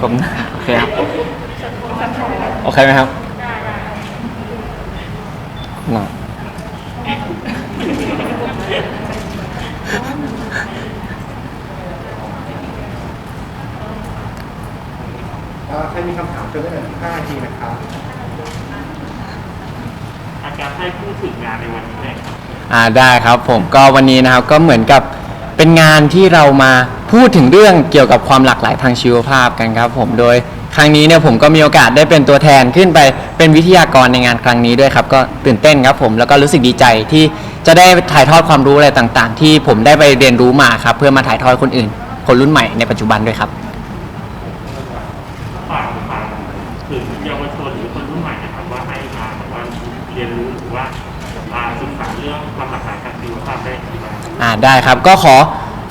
กลมหน้าโอเคครับโอเคไหมครับหน่อยเอ่อใครมีคำถามเชิญได้เลย5นาทีนะครับอาจารย์ให้พูดถึงงานในวันนี้หน่อยครับ อ่าได้ครับผมก็วันนี้นะครับก็เหมือนกับเป็นงานที่เรามา พูดถึงเรื่องเกี่ยวกับความหลากหลายทางชีวภาพกันครับผมโดยครั้งนี้เนี่ยผมก็มีโอกาสได้เป็นตัวแทนขึ้นไปเป็นวิทยากรในงานครั้งนี้ด้วยครับ ก็ตื่นเต้นครับผมแล้วก็รู้สึกดีใจที่จะได้ถ่ายทอดความรู้อะไรต่างๆ ที่ผมได้ไปเรียนรู้มาครับเพื่อมาถ่ายทอดคนอื่น คนรุ่นใหม่ในปัจจุบันด้วยครับฝากฝากถึงเยาวชนหรือคนรุ่นใหม่นะครับว่าให้มาแบบว่าเรียนรู้หรือว่ามาศึกษาเรื่องความหลากหลายทางชีวภาพได้ที่บ้านอ่าได้ครับก็ขอ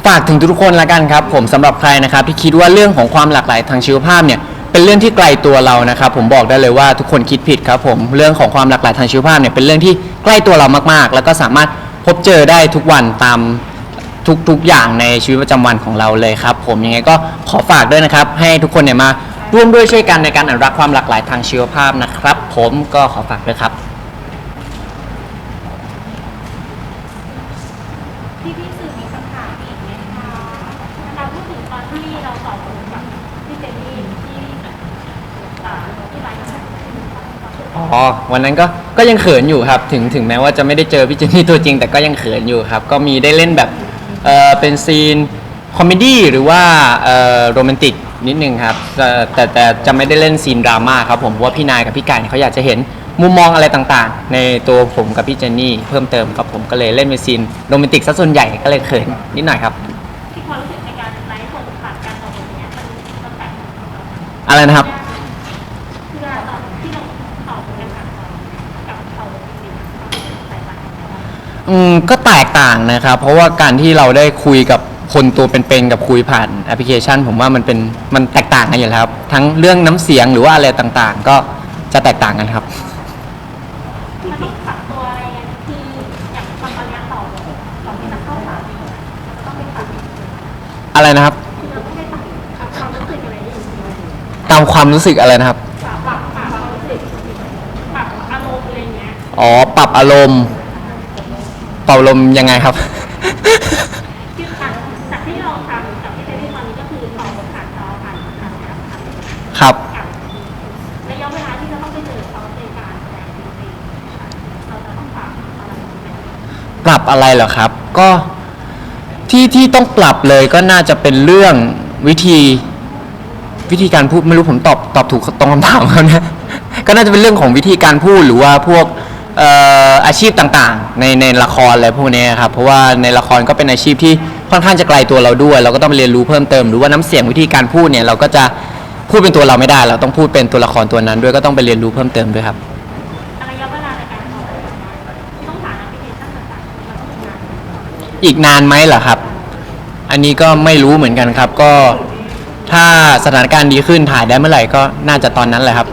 ฝากถึงทุกคนละกันครับ ผมสำหรับใครนะครับที่คิดว่าเรื่องของความหลากหลายทางชีวภาพเนี่ยเป็นเรื่องที่ไกลตัวเรานะครับ ผมบอกได้เลยว่าทุกคนคิดผิดครับผมเรื่องของความหลากหลายทางชีวภาพเนี่ยเป็นเรื่องที่ใกล้ตัวเรามากๆ แล้วก็สามารถพบเจอได้ทุกวันตามทุกๆอย่างในชีวิตประจำวันของเราเลยครับ ผมยังไงก็ขอฝากด้วยนะครับ ให้ทุกคนเนี่ยมาร่วมด้วยช่วยกันในการอนุรักษ์ความหลากหลายทางชีวภาพนะครับ ผมก็ขอฝากด้วยครับ พี่พี่ๆสื่อมีคำถามอีกไหมคะเราพูดถึงตอน ที่เราตอบกับพี่เจนนี่ที่อ่าที่ไลฟ์แชทอ๋อวันนั้นก็ก็ยังเขินอยู่ครับ ถึงถึงแม้ว่าจะไม่ได้เจอพี่เจนนี่ตัวจริง แต่ก็ยังเขินอยู่ครับ ก็มีได้เล่นแบบเออเป็นซีนคอมเมดี้หรือว่าเออโรแมนติกนิดนึงครับเอ่แต่แต่จะไม่ได้เล่นซีนดราม่าครับผมเพราะว่าพี่นายกับพี่ไก่เนี่ยเขาอยากจะเห็นมุมมองอะไรต่างๆ ในตัวผมกับพี่เจนนี่เพิ่มเติมครับผมก็เลยเล่นเป็นซีนโรแมนติกซะส่วนใหญ่ก็เลยเขินนิดหน่อยครับ อะไรนะครับคือเราตอบที่เราตอบกันผ่านตอนกับเขาจริงๆความรู้สึกแตกต่างกันอืมก็แตกต่างนะครับ เพราะว่าการที่เราได้คุยกับคนตัวเป็นๆกับคุยผ่านแอปพลิเคชัน ผมว่ามันเป็นมันแตกต่างกันอยู่แล้วครับ ทั้งเรื่องน้ำเสียงหรือว่าอะไรต่างๆ ก็จะแตกต่างกันครับ มันต้องปรับตัวอะไรยังไงคืออย่างบางตอนเนี้ยตอบตอบที่จะเข้าปากเราต้องไปปรับ อะไรนะครับ ตามความรู้สึกอะไรนะครับ ปรับปรับปรับความรู้สึกปรับอารมณ์อะไรอย่างเงี้ยอ๋อ ปรับอารมณ์ ปรับอารมณ์ยังไงครับ คือจากจากที่เราทำกับพี่เจนนี่ตอนนี้ก็คือตอบผ่านจอผ่านผ่านแอปผ่านครับ กับระยะเวลาที่เราต้องไปเจอเขาในการแสดงจริงๆค่ะเราจะต้องปรับอะไรอย่างเงี้ยปรับอะไรเหรอครับ ก็ที่ที่ต้องปรับเลยก็น่าจะเป็นเรื่องวิธี วิธีการพูดไม่รู้ผมตอบตอบถูกตรงคำถามเขานะ ก็น่าจะเป็นเรื่องของวิธีการพูดหรือว่าพวกเอ่ออาชีพต่างๆ ในในละครอะไรพวกนี้ครับเพราะว่าในละครก็เป็นอาชีพที่ค่อนข้างจะไกลตัวเราด้วย เราก็ต้องไปเรียนรู้เพิ่มเติมหรือว่าน้ำเสียงวิธีการพูดเนี่ยเราก็จะพูดเป็นตัวเราไม่ได้ เราต้องพูดเป็นตัวละครตัวนั้นด้วยก็ต้องไปเรียนรู้เพิ่มเติมด้วยครับอีกนานไหมเหรอครับ อันนี้ก็ไม่รู้เหมือนกันครับก็ ถ้าสถานการณ์ดีขึ้นถ่ายได้เมื่อไหร่ก็น่าจะตอนนั้นแหละครับ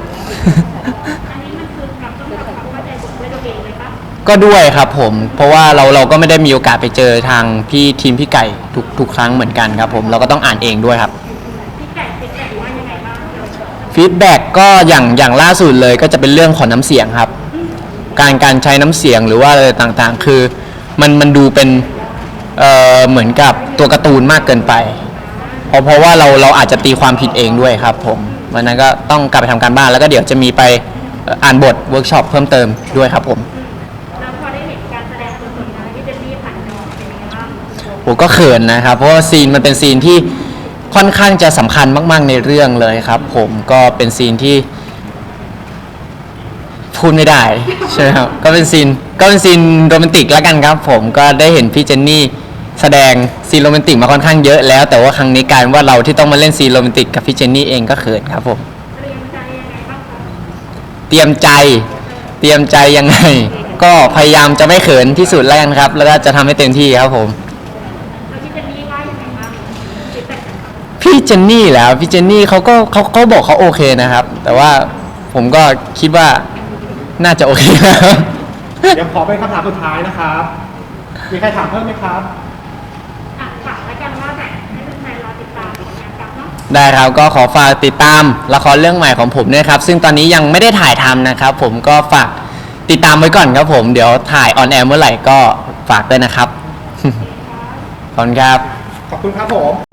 อันนี้มันคือเราต้องทำความเข้าใจบทด้วยตัวเองเลยปะก็ด้วยครับผม เพราะว่าเราเราก็ไม่ได้มีโอกาสไปเจอทางพี่ทีมพี่ไก่ทุกทุกครั้งเหมือนกันครับผมเราก็ต้องอ่านเองด้วยครับ พี่ไก่ฟีดแบ็กว่ายังไงบ้างฟีดแบ็กก็อย่างอย่างล่าสุดเลยก็จะเป็นเรื่องของน้ำเสียงครับ การการใช้น้ำเสียงหรือว่าอะไรต่างๆ คือมันมันดูเป็นเอ่อเหมือนกับตัวการ์ตูนมากเกินไป เพราะเพราะว่าเราเราอาจจะตีความผิดเองด้วยครับผมวันนั้นก็ต้องกลับไปทำการบ้านแล้วก็เดี๋ยวจะมีไปเอ่ออ่านบทเวิร์กช็อปเพิ่มเติมด้วยครับผม แล้วพอได้เห็นการแสดงตัวตนนะที่เจนนี่ผ่านจอเป็นยังไงบ้างโหก็เขินนะครับเพราะว่าซีนมันเป็นซีนที่ค่อนข้างจะสำคัญมาก ๆ ในเรื่องเลยครับ ผมก็เป็นซีนที่พูดไม่ได้ใช่ไหมครับก็เป็นซีนก็เป็นซีนโรแมนติกแล้วกันครับ ผมก็ได้เห็นพี่เจนนี่ แสดงซีนโรแมนติกมาค่อนข้างเยอะแล้ว แต่ว่าครั้งนี้การว่าเราที่ต้องมาเล่นซีนโรแมนติกกับพี่เจนนี่เองก็เขินครับผม เตรียมใจยังไงบ้างคะเตรียมใจ เตรียมใจยังไง ก็พยายามจะไม่เขินที่สุดแล้วกันครับ แล้วก็จะทำให้เต็มที่ครับผมพี่เจนนี่ว่ายังไงบ้างฟีดแบ็กจากเขาพี่เจนนี่แล้วพี่เจนนี่เขาก็เขาเขาบอกเขาโอเคนะครับ แต่ว่าผมก็คิดว่าน่าจะโอเคนะครับ เดี๋ยวขอเป็นคำถามสุดท้ายนะครับ มีใครถามเพิ่มไหมครับ ได้ครับก็ขอฝากติดตามละครเรื่องใหม่ของผมด้วยครับ ซึ่งตอนนี้ยังไม่ได้ถ่ายทำนะครับ ผมก็ฝากติดตามไว้ก่อนครับผมเดี๋ยวถ่ายออนแอร์เมื่อไหร่ก็ฝากด้วยนะครับ ขอบคุณครับ ขอบคุณครับผม